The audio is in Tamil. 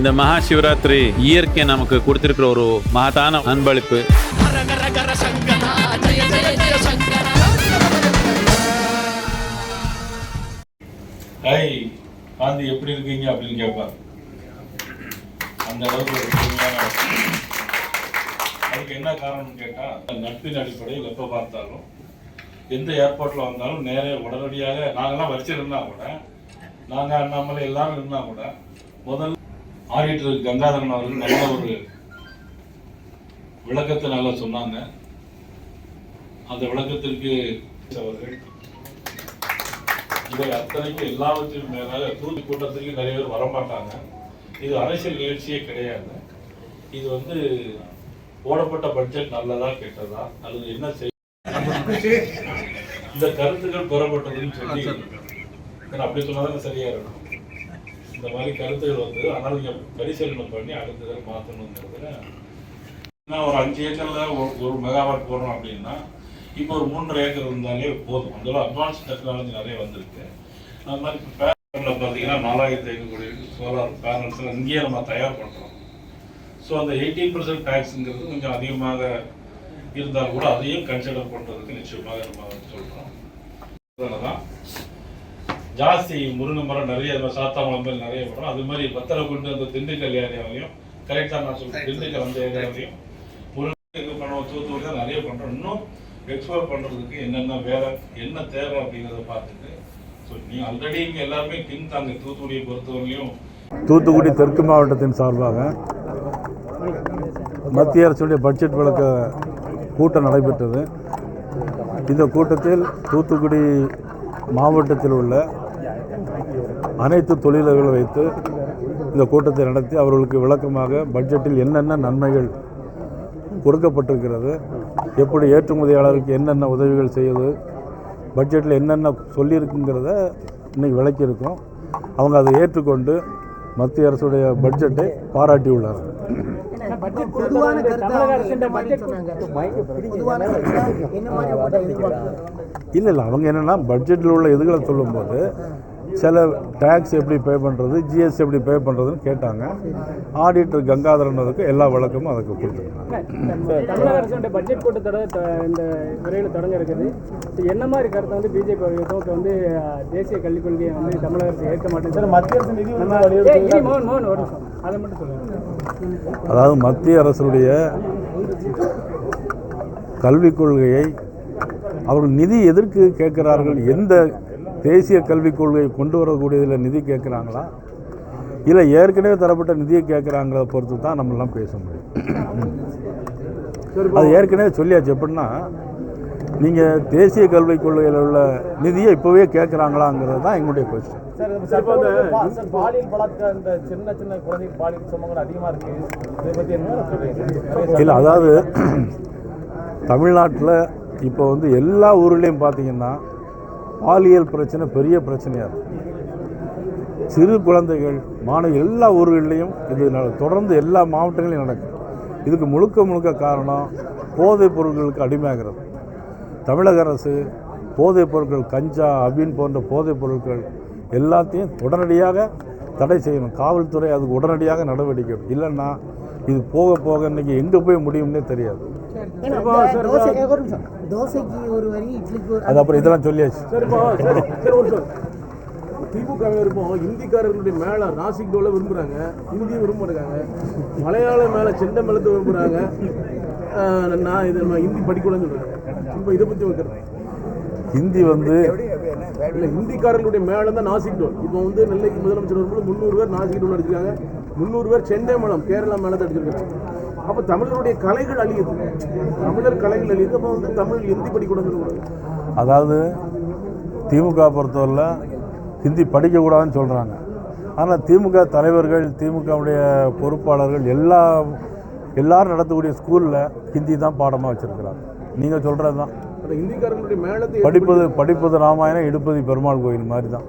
இந்த மகா சிவராத்திரி இயற்கை நமக்கு கொடுத்திருக்கிற ஒரு மகத்தான அன்பளிப்பு. ஹாய் காந்தி எப்படி இருக்கீங்க அப்படின்னு கேட்பார். அந்த அளவுக்கு ஒரு அதுக்கு என்ன காரணம்னு கேட்டால் நட்பின் அடிப்படையில் எப்போ பார்த்தாலும் எந்த ஏர்போர்ட்டில் வந்தாலும் நேரே உடனடியாக நாங்கள்லாம் வரிச்சிருந்தா கூட நாங்கள் அண்ணாமலை எல்லாரும் இருந்தால் கூட முதல் ஆடிட்டர் கங்காதரன் அவர்கள் நல்ல ஒரு விளக்கத்தை நல்லா சொன்னாங்க. அந்த விளக்கத்திற்கு அவர்கள் இவை அத்தனைக்கும் எல்லாவற்றிலும் மேலாக தூத்து கூட்டத்துக்கு நிறைய பேர் வரமாட்டாங்க. இது அரசியல் நிகழ்ச்சியே கிடையாது. இது வந்து போடப்பட்ட பட்ஜெட் நல்லதா கெட்டதா அல்லது என்ன செய்ய இந்த கருத்துக்கள் பெறப்பட்டதுன்னு சொல்லி அப்படி சொன்னாதான் சரியா இருக்கும். இந்த மாதிரி கருத்துகள் வந்து அதனால் நீங்கள் பரிசீலனை பண்ணி அடுத்ததை மாற்றணுங்கிறதுல நான் ஒரு அஞ்சு ஏக்கரில் ஒரு- ஒரு மெகாவாட் போடுறோம் அப்படின்னா இப்போ ஒரு மூன்றரை ஏக்கர் இருந்தாலே போதும். அந்த அட்வான்ஸ் டெக்னாலஜி நிறைய வந்திருக்கு. அது மாதிரி இப்போ பேனலில் பார்த்தீங்கன்னா நாலாயிரத்தி ஐநூறு சோலார் பேனல்ஸ் இங்கேயே நம்ம தயார் பண்ணுறோம் ஸோ அந்த எயிட்டீன் பர்சன்ட் டேக்ஸுங்கிறது கொஞ்சம் அதிகமாக இருந்தால் கூட அதையும் கன்சிடர் பண்ணுறதுக்கு நிச்சயமாக நம்ம சொல்கிறோம் அதனால தான் ஜாஸ்தி முருங்கை மரம் நிறைய இந்த சாத்தாமலம் மேல் நிறைய மரம் அது மாதிரி பத்தரை கொண்டு அந்த திண்டுக்கல் ஏரியாவிலையும் கரெக்டாக நான் சொல்றேன் திண்டுக்கல் அந்த ஏரியாவிலையும் முருங்கை இது பண்ணுவோம் தூத்துக்குடி தான் நிறைய பண்ணுறோம் இன்னும் எக்ஸ்ப்ளோர் பண்ணுறதுக்கு என்னென்ன வேற என்ன தேவை அப்படிங்கிறத பார்த்துட்டு ஸோ நீ ஆல்ரெடி இங்கே எல்லாருமே கிங் தாங்க. தூத்துக்குடியை பொறுத்தவரையிலையும் தூத்துக்குடி தெற்கு மாவட்டத்தின் சார்பாக மத்திய அரசுடைய பட்ஜெட் விளக்க கூட்டம் நடைபெற்றது. இந்த கூட்டத்தில் தூத்துக்குடி மாவட்டத்தில் உள்ள அனைத்து தொழிலாளர்களை வைத்து இந்த கூட்டத்தை நடத்தி அவர்களுக்கு விளக்கமாக பட்ஜெட்டில் என்னென்ன நன்மைகள் கொடுக்கப்பட்டிருக்கிறது எப்படி ஏற்றுமதியாளருக்கு என்னென்ன உதவிகள் செய்யுது பட்ஜெட்டில் என்னென்ன சொல்லியிருக்குங்கிறத இன்னைக்கு விளக்கியிருக்கோம். அவங்க அதை ஏற்றுக்கொண்டு மத்திய அரசுடைய பட்ஜெட்டை எதிர்பார்க்குறாங்க? இல்லை இல்லை அவங்க என்னென்னா பட்ஜெட்டில் உள்ள இதுகளை சொல்லும்போது சில டேக்ஸ் எப்படி பே பண்ணுறது ஜிஎஸ்டி எப்படி பே பண்ணுறதுன்னு கேட்டாங்க. ஆடிட்டர் கங்காதரன் அதுக்கு எல்லா விளக்கமும் அதுக்கு கொடுத்துருக்காங்க. தமிழக அரசுடைய பட்ஜெட் கூட்டத்தொடர் த- இந்த விரைவில் தொடங்க இருக்குது என்ன மாதிரி கருத்தை வந்து பிஜேபி இப்போ வந்து தேசிய கல்விக் கொள்கையை வந்து தமிழக அரசு ஏற்க மாட்டேங்குது? மத்திய அரசு நிதி. அதை மட்டும் சொல்லுங்க. அதாவது மத்திய அரசுடைய கல்விக் கொள்கையை அவர்கள் நிதி எதற்கு கேட்கிறார்கள் எந்த தேசிய கல்விக் கொள்கையை கொண்டு வரக்கூடியதில் நிதி கேட்குறாங்களா? இல்லை ஏற்கனவே தரப்பட்ட நிதியை கேட்குறாங்கிறத பொறுத்து தான் நம்மளாம் பேச முடியும். அது ஏற்கனவே சொல்லியாச்சு. எப்படின்னா நீங்கள் தேசிய கல்விக் கொள்கையில் உள்ள நிதியை இப்போவே கேட்குறாங்களாங்கிறது தான் எங்களுடைய கொஸ்டின் இல்லை அதாவது தமிழ்நாட்டில் இப்போ வந்து எல்லா ஊர்லேயும் பார்த்தீங்கன்னா பாலியல் பிரச்சனை பெரிய பிரச்சனையாக இருக்கும் சிறு குழந்தைகள் மாணவ எல்லா ஊர்கள்லேயும் இது தொடர்ந்து எல்லா மாவட்டங்களையும் நடக்கும் இதுக்கு முழுக்க முழுக்க காரணம் போதைப் பொருட்களுக்கு அடிமையாகிறது. தமிழக அரசு போதைப் பொருட்கள் கஞ்சா அபின் போன்ற போதைப் பொருட்கள் எல்லாத்தையும் உடனடியாக தடை செய்யணும். காவல்துறை அதுக்கு உடனடியாக நடவடிக்கை இல்லைன்னா இது போக போக இன்னைக்கு எங்கே போய் முடியும்னே தெரியாது. தோசைக்கு ஒரு வரி இட்லிக்கு ஒரு அது அப்புறம் இதெல்லாம் சொல்லியாச்சு. திமுக இருப்போம். இந்திக்காரர்களுடைய மேல நாசிக் டோல விரும்புறாங்க. இந்திய விரும்ப மாட்டாங்க மலையாள மேல செண்ட மேலத்தை விரும்புறாங்க நான் இது நம்ம ஹிந்தி படிக்கூடாதுன்னு சொல்றேன் இப்போ இதை பத்தி வைக்கிறேன் ஹிந்தி வந்து இல்ல ஹிந்திக்காரர்களுடைய மேல தான் நாசிக் டோல் இப்போ வந்து நெல்லைக்கு முதலமைச்சர் வரும்போது முந்நூறு பேர் நாசிக் டோல் அடிச்சிருக்காங்க முந்நூறு பேர் செண்டை மேளம் கேரளா மேலத்தை அடிச்சிருக்காங்க. அப்போ தமிழருடைய கலைகள் அழியுது. தமிழர் கலைகள் அழியுது. அப்போ வந்து தமிழ் ஹிந்தி படிக்கூடாதுன்னு அதாவது திமுக பொறுத்தவரையில் ஹிந்தி படிக்கக்கூடாதுன்னு சொல்கிறாங்க ஆனால் திமுக தலைவர்கள் திமுகவுடைய பொறுப்பாளர்கள் எல்லா எல்லாரும் நடத்தக்கூடிய ஸ்கூலில் ஹிந்தி தான் பாடமாக வச்சுருக்கிறாங்க. நீங்கள் சொல்கிறது தான் படிப்பது படிப்பது ராமாயணம் எடுப்பது பெருமாள் கோயில் மாதிரி தான்.